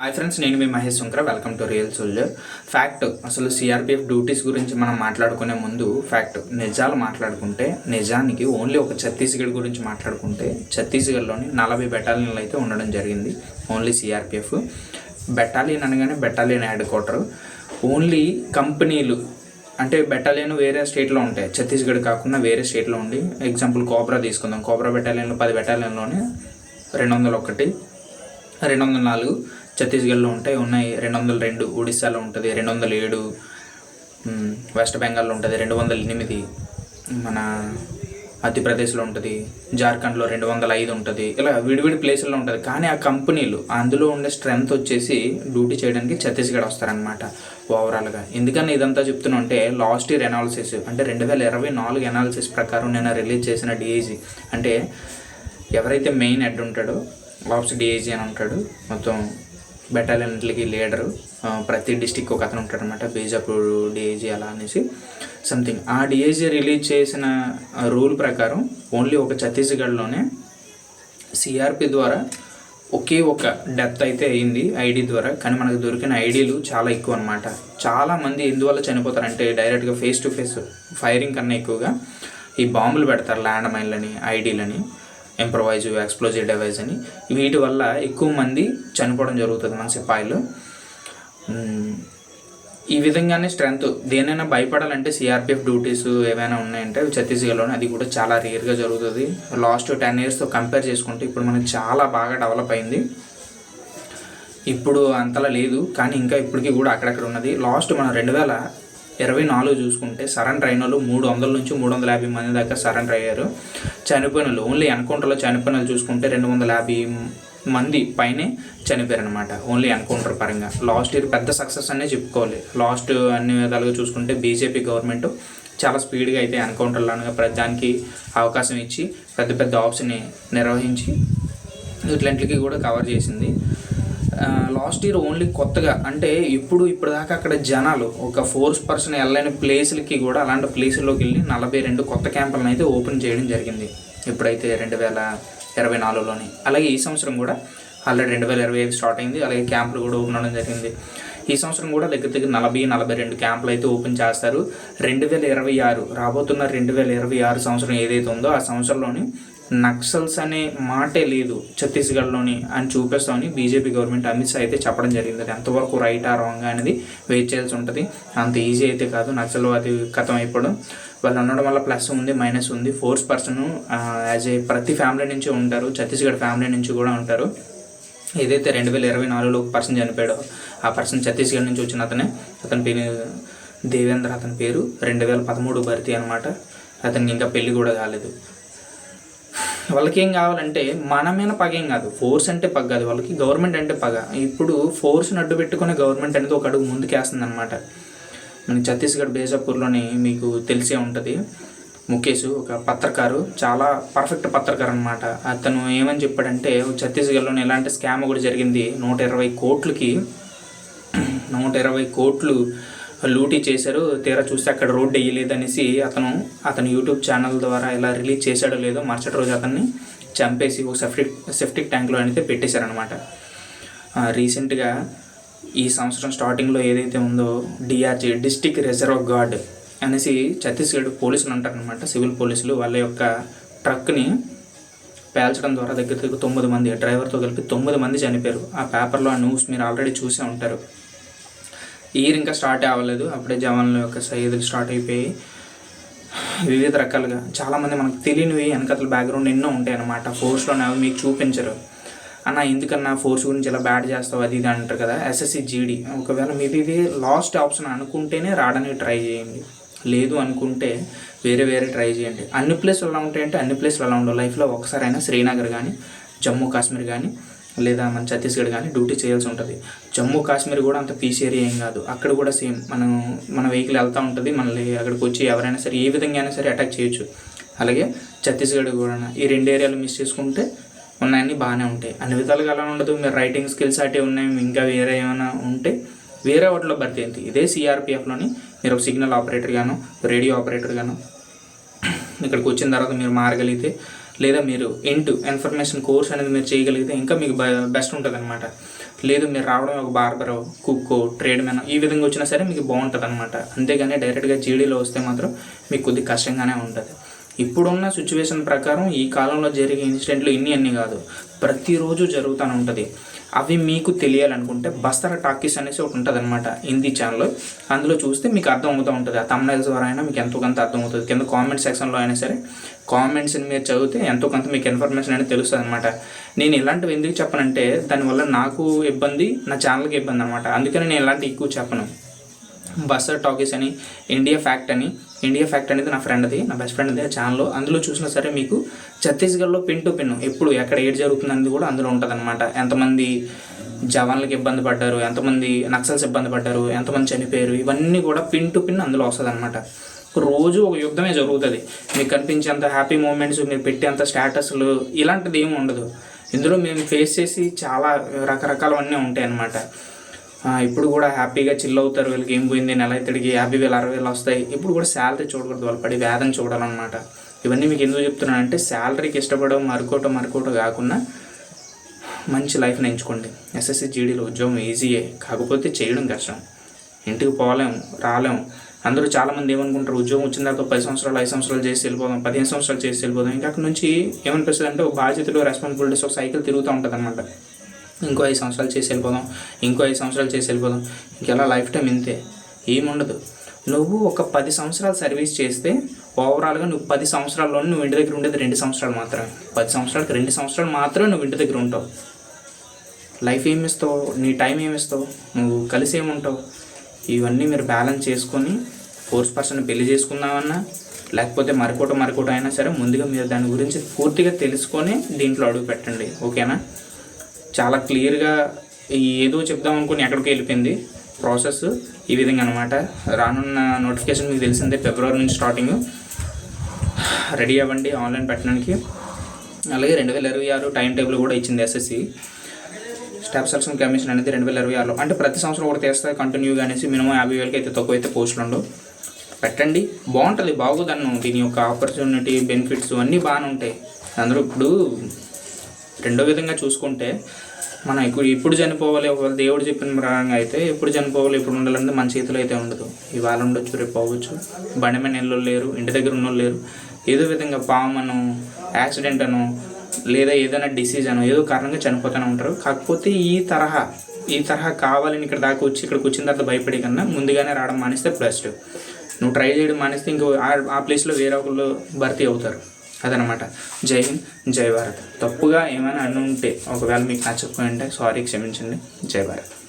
Hi friends నేను మీ Mahesh Shankara. Welcome to real soldier fact అసలు CRPF duties గురించి మనం మాట్లాడుకునే ముందు ఫ్యాక్ట్ నిజాలు మాట్లాడుకుంటే నిజానికి ఓన్లీ ఒక ఛత్తీస్గఢ్ గురించి మాట్లాడుకుంటే ఛత్తీస్గఢ్లోని నలభై బెటాలియన్లు అయితే ఉండడం జరిగింది. ఓన్లీ సిఆర్పిఎఫ్ బెటాలియన్ అనగానే బెటాలియన్ హెడ్ క్వార్టర్ ఓన్లీ కంపెనీలు అంటే బెటాలియన్ వేరే స్టేట్లో ఉంటాయి. ఛత్తీస్గఢ్ కాకుండా వేరే స్టేట్లో ఉండి ఎగ్జాంపుల్ కోబ్రా తీసుకుందాం. కోబ్రా బెటాలియన్లో పది బెటాలియన్లోనే రెండు వందల ఒకటి రెండు వందల నాలుగు ఛత్తీస్గఢ్లో ఉంటాయి ఉన్నాయి. రెండు వందల రెండు ఒడిశాలో ఉంటుంది రెండు వందల ఏడు వెస్ట్ బెంగాల్లో ఉంటుంది రెండు వందల ఎనిమిది మన మధ్యప్రదేశ్లో ఉంటుంది జార్ఖండ్లో రెండు వందల ఐదు ఉంటుంది. ఇలా విడివిడి ప్లేసుల్లో ఉంటుంది. కానీ ఆ కంపెనీలు అందులో ఉండే స్ట్రెంగ్త్ వచ్చేసి డ్యూటీ చేయడానికి ఛత్తీస్గఢ్ వస్తారనమాట ఓవరాల్గా. ఎందుకని ఇదంతా చెప్తున్నా అంటే లాస్ట్ ఇయర్ ఎనాలిసిస్ అంటే రెండు వేల ఇరవై నాలుగు ఎనాలిసిస్ ప్రకారం నేను రిలీజ్ చేసిన డిఏజీ అంటే ఎవరైతే మెయిన్ హెడ్ ఉంటాడో లాప్స్ డిఐజీ అని ఉంటాడు మొత్తం బెటాలియన్లకి లీడరు ప్రతి డిస్టిక్ ఒక అతను ఉంటాడు అనమాట బీజాపూర్ డిఏజీ అలా అనేసి సంథింగ్ ఆ డిఏజీ రిలీజ్ చేసిన రూల్ ప్రకారం ఓన్లీ ఒక ఛత్తీస్గఢ్లోనే సిఆర్పి ద్వారా ఒకే ఒక డెత్ అయితే అయింది ఐడి ద్వారా కానీ మనకు దొరికిన ఐడీలు చాలా ఎక్కువ అనమాట చాలా మంది ఎందువల్ల చనిపోతారంటే డైరెక్ట్గా ఫేస్ టు ఫేస్ ఫైరింగ్ కన్నా ఎక్కువగా ఈ బాంబులు పెడతారు ల్యాండ్ మైన్లని ఐడీలని ఇంప్రవైజ్ ఎక్స్ప్లోజివ్ డివైజ్ అని. వీటి వల్ల ఎక్కువ మంది చనిపోవడం జరుగుతుంది మన సిపాయిలు. ఈ విధంగానే స్ట్రెంగ్త్ దేనైనా భయపడాలంటే సిఆర్పిఎఫ్ డ్యూటీస్ ఏమైనా ఉన్నాయంటే ఛత్తీస్గఢ్లోనే అది కూడా చాలా రేర్గా జరుగుతుంది. లాస్ట్ టెన్ ఇయర్స్తో కంపేర్ చేసుకుంటే ఇప్పుడు మనకి చాలా బాగా డెవలప్ అయింది. ఇప్పుడు అంతలా లేదు. కానీ ఇంకా ఇప్పటికీ కూడా అక్కడక్కడ ఉన్నది. లాస్ట్ మనం రెండు వేల ఇరవై నాలుగు చూసుకుంటే సరెండర్ అయిన వాళ్ళు మూడు వందల నుంచి మూడు వందల యాభై మంది దాకా సరెండర్ అయ్యారు. చనిపోయిన వాళ్ళు ఓన్లీ ఎన్కౌంటర్లో చనిపోయిన వాళ్ళు చూసుకుంటే రెండు వందల యాభై మంది పైనే చనిపోయారు అనమాట ఓన్లీ ఎన్కౌంటర్ పరంగా. లాస్ట్ ఇయర్ పెద్ద సక్సెస్ అనే చెప్పుకోవాలి. లాస్ట్ అన్ని విధాలుగా చూసుకుంటే బీజేపీ గవర్నమెంట్ చాలా స్పీడ్గా అయితే ఎన్కౌంటర్లను ప్రజానికి అవకాశం ఇచ్చి పెద్ద పెద్ద ఆప్స్ని నిర్వహించి ఇట్లాంటికి కూడా కవర్ చేసింది. లాస్ట్ ఇయర్ ఓన్లీ కొత్తగా అంటే ఇప్పుడు ఇప్పటిదాకా అక్కడ జనాలు ఒక ఫోర్స్ పర్సన్ వెళ్ళని ప్లేసులకి కూడా అలాంటి ప్లేసుల్లోకి వెళ్ళి నలభై రెండు కొత్త క్యాంపులను అయితే ఓపెన్ చేయడం జరిగింది. ఇప్పుడైతే రెండు వేల ఇరవై నాలుగులోని. అలాగే ఈ సంవత్సరం కూడా ఆల్రెడీ రెండు వేల ఇరవై ఐదు స్టార్ట్ అయింది. అలాగే క్యాంపులు కూడా ఓపెన్ అవ్వడం జరిగింది. ఈ సంవత్సరం కూడా దగ్గర దగ్గర నలభై నలభై రెండు క్యాంపులు అయితే ఓపెన్ చేస్తారు. రెండు వేల ఇరవై ఆరు రాబోతున్న రెండు వేల ఇరవై ఆరు సంవత్సరం ఏదైతే ఉందో ఆ సంవత్సరంలోని నక్సల్స్ అనే మాటే లేదు ఛత్తీస్గఢ్లోని అని చూపిస్తామని బీజేపీ గవర్నమెంట్ అమిత్ షా అయితే చెప్పడం జరిగింది. ఎంతవరకు రైట్ ఆ రాంగ్ అనేది వెయిట్ చేయాల్సి ఉంటుంది. అంత ఈజీ అయితే కాదు. నక్సల్వాది కథం అయిపోవడం. వాళ్ళు ఉండడం వల్ల ప్లస్ ఉంది మైనస్ ఉంది. ఫోర్స్ పర్సన్ యాజ్ ఏ ప్రతి ఫ్యామిలీ నుంచి ఉంటారు. ఛత్తీస్గఢ్ ఫ్యామిలీ నుంచి కూడా ఉంటారు. ఏదైతే రెండు వేల ఇరవై నాలుగులో ఒక పర్సన్ చనిపోయాడో ఆ పర్సన్ ఛత్తీస్గఢ్ నుంచి వచ్చిన అతనే అతని పేరు దేవేంద్ర అతని పేరు. రెండు వేల పదమూడు భర్తీ అనమాట అతనికి ఇంకా పెళ్ళి కూడా కాలేదు. వాళ్ళకి ఏం కావాలంటే మన మీద పగ ఏం కాదు. ఫోర్స్ అంటే పగ కాదు. వాళ్ళకి గవర్నమెంట్ అంటే పగ. ఇప్పుడు ఫోర్స్ని అడ్డు పెట్టుకునే గవర్నమెంట్ అనేది ఒక అడుగు ముందుకేస్తుంది అనమాట మన ఛత్తీస్గఢ్ బేజాపూర్లోని మీకు తెలిసే ఉంటుంది. ముఖేష్ ఒక పత్రకారు. చాలా పర్ఫెక్ట్ పత్రకారు అనమాట అతను ఏమని చెప్పాడంటే ఛత్తీస్గఢ్లోని ఎలాంటి స్కామ్ ఒకటి జరిగింది. నూట ఇరవై కోట్లకి నూట ఇరవై కోట్లు లూటీ చేశారు. తీరా చూస్తే అక్కడ రోడ్డు వేయలేదనేసి అతను అతను యూట్యూబ్ ఛానల్ ద్వారా ఎలా రిలీజ్ చేశాడో లేదో మరుసటి రోజు అతన్ని చంపేసి ఒక సెఫ్టిక్ సెఫ్టిక్ ట్యాంక్లో అయితే పెట్టేశారనమాట రీసెంట్గా ఈ సంవత్సరం స్టార్టింగ్లో ఏదైతే ఉందో డిఆర్జీ డిస్టిక్ రిజర్వ్ గార్డ్ అనేసి ఛత్తీస్గఢ్ పోలీసులు అంటారనమాట సివిల్ పోలీసులు వాళ్ళ యొక్క ట్రక్ని పేల్చడం ద్వారా దగ్గర దగ్గర తొమ్మిది మంది డ్రైవర్తో కలిపి తొమ్మిది మంది చనిపోయారు. ఆ పేపర్లో ఆ న్యూస్ మీరు ఆల్రెడీ చూసే ఉంటారు. ఇయర్ ఇంకా స్టార్ట్ అవ్వలేదు. అప్పుడే జవాన్ల యొక్క సయ్యదులు స్టార్ట్ అయిపోయి వివిధ రకాలుగా చాలామంది మనకు తెలియనివి వెనకతల బ్యాక్గ్రౌండ్ ఎన్నో ఉంటాయి అన్నమాట ఫోర్స్లోనే అవి మీకు చూపించరు. అన్న ఎందుకన్నా ఫోర్స్ గురించి ఇలా బ్యాడ్ చేస్తావు అది ఇది అంటారు కదా. ఎస్ఎస్సి జీడీ ఒకవేళ మీరు ఇది లాస్ట్ ఆప్షన్ అనుకుంటేనే రావడానికి ట్రై చేయండి. లేదు అనుకుంటే వేరే వేరే ట్రై చేయండి. అన్ని ప్లేస్లు ఎలా ఉంటాయంటే అన్ని ప్లేస్లు ఎలా ఉండవు. లైఫ్లో ఒకసారైనా శ్రీనగర్ కానీ జమ్మూ కాశ్మీర్ కానీ లేదా మన ఛత్తీస్గఢ్ కానీ డ్యూటీ చేయాల్సి ఉంటుంది. జమ్మూ కాశ్మీర్ కూడా అంత పీస్ ఏరియా ఏం కాదు. అక్కడ కూడా సేమ్ మనం మన వెహికల్ వెళ్తూ ఉంటుంది. మనల్ని అక్కడికి వచ్చి ఎవరైనా సరే ఏ విధంగా అయినా సరే అటాక్ చేయొచ్చు. అలాగే ఛత్తీస్గఢ్ కూడా ఈ రెండు ఏరియాలు మిస్ చేసుకుంటే ఉన్నాయన్నీ బాగానే ఉంటాయి. అన్ని విధాలుగా అలా ఉండదు. మీరు రైటింగ్ స్కిల్స్ అటే ఉన్నాయి. ఇంకా వేరే ఏమైనా ఉంటే వేరే వాటిలో భర్తీ అయింది ఇదే సిఆర్పిఎఫ్లోని మీరు ఒక సిగ్నల్ ఆపరేటర్ గాను రేడియో ఆపరేటర్ గాను ఇక్కడికి వచ్చిన తర్వాత మీరు మారగలిగితే లేదా మీరు ఇంటూ ఇన్ఫర్మేషన్ కోర్స్ అనేది మీరు చేయగలిగితే ఇంకా మీకు బెస్ట్ ఉంటుంది అనమాట లేదు మీరు రావడం ఒక బార్బర్ కుక్కో ట్రేడ్ మ్యాన్ ఈ విధంగా వచ్చినా సరే మీకు బాగుంటుంది అనమాట అంతేగాని డైరెక్ట్గా జీడీలో వస్తే మాత్రం మీకు కొద్దిగా కష్టంగానే ఉంటుంది. ఇప్పుడున్న సిచ్యువేషన్ ప్రకారం ఈ కాలంలో జరిగే ఇన్సిడెంట్లు ఇన్ని అన్ని కాదు. ప్రతిరోజు జరుగుతూనే ఉంటుంది. అవి మీకు తెలియాలనుకుంటే బస్తర టాకీస్ అనేసి ఒకటి ఉంటుంది అనమాట హిందీ ఛానల్ అందులో చూస్తే మీకు అర్థం అవుతూ ఉంటుంది. ఆ తమ్నైల్స్ ద్వారా అయినా మీకు ఎంతో కొంత అర్థం అవుతుంది కింద కామెంట్ సెక్షన్లో అయినా సరే కామెంట్స్ని మీరు చదివితే ఎంతో కొంత మీకు ఇన్ఫర్మేషన్ అనేది తెలుస్తుంది అనమాట నేను ఇలాంటివి ఎందుకు చెప్పనంటే దానివల్ల నాకు ఇబ్బంది నా ఛానల్కి ఇబ్బంది అనమాట అందుకని నేను ఇలాంటివి ఎక్కువ చెప్పను. బస్సర్ టాకీస్ అని ఇండియా ఫ్యాక్ట్ అని ఇండియా ఫ్యాక్ట్ అనేది నా ఫ్రెండ్ది నా బెస్ట్ ఫ్రెండ్ది ఆ ఛానల్లో. అందులో చూసినా సరే మీకు ఛత్తీస్గఢ్లో పిన్ టు పిన్ ఎప్పుడు ఎక్కడ ఏడు జరుగుతుంది అనేది కూడా అందులో ఉంటుంది అనమాట ఎంతమంది జవాన్లకు ఇబ్బంది పడ్డారు ఎంతమంది నక్సల్స్ ఇబ్బంది పడ్డారు ఎంతమంది చనిపోయారు ఇవన్నీ కూడా పిన్ టు పిన్ అందులో వస్తుంది అనమాట రోజు ఒక యుద్ధమే జరుగుతుంది. మీకు కనిపించేంత హ్యాపీ మూమెంట్స్ మీరు పెట్టేంత స్టేటస్లు ఇలాంటిది ఏమి ఉండదు. ఇందులో మేము ఫేస్ చేసి చాలా రకరకాలవన్నీ ఉంటాయి అన్నమాట ఇప్పుడు కూడా హ్యాపీగా చిల్ అవుతారు. వీళ్ళకి ఏం పోయింది? నెల ఇతడికి యాభై వేలు అరవై వేలు వస్తాయి. ఇప్పుడు కూడా శాలరీ చూడకూడదు. వాళ్ళు పడి వేదన చూడాలన్నమాట. ఇవన్నీ మీకు ఎందుకు చెప్తున్నానంటే శాలరీకి ఇష్టపడడం మరుకోవటం మరుకోవటం కాకుండా మంచి లైఫ్ని ఎంచుకోండి. ఎస్ఎస్సి జీడీలో ఉద్యోగం ఈజీయే కాకపోతే చేయడం కష్టం. ఇంటికి పోలేం రాలేం. అందరూ చాలామంది ఏమనుకుంటారు? ఉద్యోగం వచ్చిన తర్వాత పది సంవత్సరాలు ఐదు సంవత్సరాలు చేసి వెళ్ళిపోదాం పదిహేను సంవత్సరాలు చేసి వెళ్ళిపోదాం. ఇంకా అక్కడ నుంచి ఏమనిపిస్తుంది అంటే ఒక బాధ్యతలు రెస్పాన్సిబిలిటీస్ ఒక సైకిల్ తిరుగుతూ ఉంటుంది అనమాట ఇంకో ఐదు సంవత్సరాలు చేసి వెళ్ళిపోదాం ఇంకో ఐదు సంవత్సరాలు చేసి వెళ్ళిపోదాం. ఇంకెలా లైఫ్ టైం ఇంతే ఏముండదు. నువ్వు ఒక పది సంవత్సరాలు సర్వీస్ చేస్తే ఓవరాల్గా నువ్వు పది సంవత్సరాల్లోనే నువ్వు ఇంటి దగ్గర ఉండేది రెండు సంవత్సరాలు మాత్రమే. పది సంవత్సరాలకి రెండు సంవత్సరాలు మాత్రమే నువ్వు ఇంటి దగ్గర ఉంటావు. లైఫ్ ఏమిస్తావు నీ టైం ఏమిస్తావు నువ్వు కలిసి ఏముంటావు? ఇవన్నీ మీరు బ్యాలెన్స్ చేసుకొని ఫోర్స్ పర్సన్ పెళ్ళి చేసుకుందామన్నా లేకపోతే మరికోట మరికోట అయినా సరే ముందుగా మీరు దాని గురించి పూర్తిగా తెలుసుకొని దీంట్లో అడుగు పెట్టండి. ఓకేనా? చాలా క్లియర్గా ఏదో చెప్దాం అనుకుని ఎక్కడికి వెళ్ళిపోయింది. ప్రాసెస్ ఈ విధంగా అనమాట రానున్న నోటిఫికేషన్ మీకు తెలిసిందే ఫిబ్రవరి నుంచి స్టార్టింగ్. రెడీ అవ్వండి ఆన్లైన్ పెట్టడానికి. అలాగే రెండు వేల ఇరవై ఆరు టైం టేబుల్ కూడా ఇచ్చింది ఎస్ఎస్సి స్టాఫ్ సెలక్షన్ కమిషన్ అనేది రెండు వేల ఇరవై ఆరులో. అంటే ప్రతి సంవత్సరం కూడా తీస్తే కంటిన్యూగా అనేసి మినిమం యాభై వేలకి అయితే తక్కువ అయితే పోస్టులు ఉండవు. పెట్టండి. బాగుంటుంది బాగుదన్ను. దీని యొక్క ఆపర్చునిటీ బెనిఫిట్స్ అన్నీ బాగానే ఉంటాయి. అందరూ ఇప్పుడు రెండో విధంగా చూసుకుంటే మనం ఇప్పుడు ఇప్పుడు చనిపోవాలి? ఒకవేళ దేవుడు చెప్పిన ప్రకారంగా అయితే ఎప్పుడు చనిపోవాలి? ఎప్పుడు ఉండాలంటే మన చేతిలో అయితే ఉండదు. ఇవాళ ఉండొచ్చు రేపు పోవచ్చు. బండి మీద నెలలో లేరు ఇంటి దగ్గర ఉన్న లేరు. ఏదో విధంగా పాము యాక్సిడెంట్ అను లేదా ఏదైనా డిసీజ్ అను ఏదో కారణంగా చనిపోతూనే ఉంటారు. కాకపోతే ఈ తరహా ఈ తరహా కావాలని ఇక్కడ దాకా వచ్చి ఇక్కడికి వచ్చిన తర్వాత భయపడే కన్నా ముందుగానే రావడం మానేస్తే బెస్ట్. నువ్వు ట్రై చేయడం మానేస్తే ఇంకో ఆ ప్లేస్లో వేరే ఒకళ్ళు భర్తీ అవుతారు. అదనమాట. జై హింద్ జై భారత్. తప్పుగా ఏమైనా అనుంటే ఒకవేళ మీకు నచ్చకపోయి ఉంటే సారీ క్షమించండి. జై భారత్.